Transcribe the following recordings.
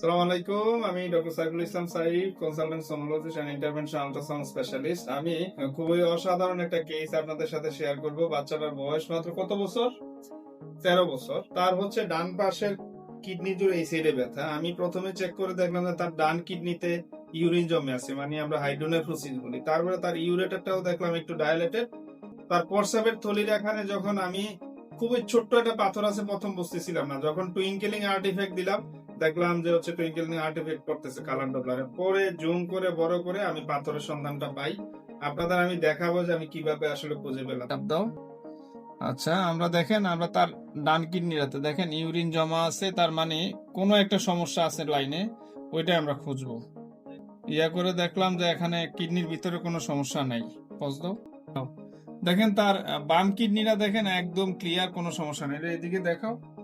সালাম আলাইকুম, আমি doctor Saiful Islam Saif consultant and intervention ultrasound specialist আমি খুবই অসাধারণ একটা কেস আপনাদের সাথে শেয়ার করব, বাচ্চাটার বয়স মাত্র কত বছর? তেরো বছর। তার হচ্ছে ডান পাশের কিডনি জুড়ে এই সাইডে ব্যথা। আমি প্রথমে চেক করে দেখলাম যে তার ডান কিডনিতে ইউরিন জমে আছে মানে আমরা হাইড্রোনেফ্রোসিস বলি। তারপরে তার ইউরেটারটাও দেখলাম একটু ডায়ালেটেড তার প্রস্রাবের থলির এখানে যখন আমি খুবই ছোট্ট একটা পাথর আছে, প্রথম বুঝতেছিলাম না। যখন টুইঙ্কেলিং আর্টিফেক্ট দিলাম দেখলাম যে হচ্ছে টুইঙ্কেলিং আর্টিফেক্ট করতেছে কালার ডপলারে পরে জুম করে, বড় করে আমি পাথরের সন্ধানটা পাই। আপনাদের আমি দেখাবো যে আমি কীভাবে আসলে খুঁজে পেলাম। দাও। আচ্ছা আমরা দেখেন, আমরা তার ডান কিডনিটাতে দেখেন, ইউরিন জমা আছে, তার মানে কোনো একটা সমস্যা আছে লাইনে, ওইটাই আমরা খুঁজবো। ইয়া করে দেখলাম যে এখানে কিডনির ভিতরে কোনো সমস্যা নাই। দাও। দেখেন তার বাম কিডনিটা দেখেন একদম ক্লিয়ার কোনো সমস্যা নেই। এদিকে দেখাও।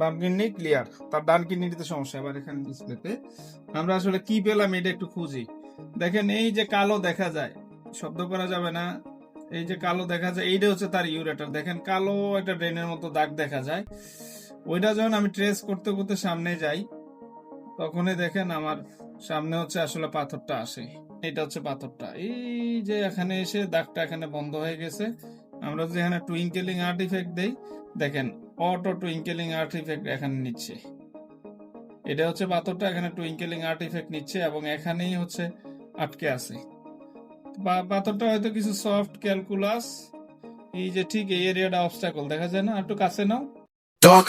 বাম কিডনি ক্লিয়ার তার ডান কিডনিতে সমস্যা, এবার এখানে ডিসপ্লেতে আমরা আসলে কি পেলাম, এটা একটু খুঁজি। দেখেন, এই যে কালো দেখা যায়, শব্দ করা যাবে না। এই যে কালো দেখা যায়, এইটা হচ্ছে তার ইউরেটার দেখেন, কালো একটা ড্রেনের মতো দাগ দেখা যায়। ওইটা যখন আমি ট্রেস করতে করতে সামনে যাই, তখনই দেখেন আমার সামনে হচ্ছে আসলে পাথরটা আসে। এটা হচ্ছে পাথরটা। এই যে এখানে এসে দাগটা এখানে বন্ধ হয়ে গেছে। আমরা যদি এখানে টুইঙ্কেলিং আর্টিফেক্ট দেই, দেখেন অটো টুইঙ্কেলিং আর্ট ইফেক্ট এখানে নিচ্ছে। এটা হচ্ছে পাথরটা, এখানে টুইঙ্কেলিং আর্ট ইফেক্ট নিচ্ছে এবং এখানেই হচ্ছে আটকে আছে। বা পাথরটা হয়তো কিছু সফট ক্যালকুলাস এই যে ঠিক এই এরিয়াটা অবস্টাকল দেখা যায় না? একটু কাছে নাও। Dark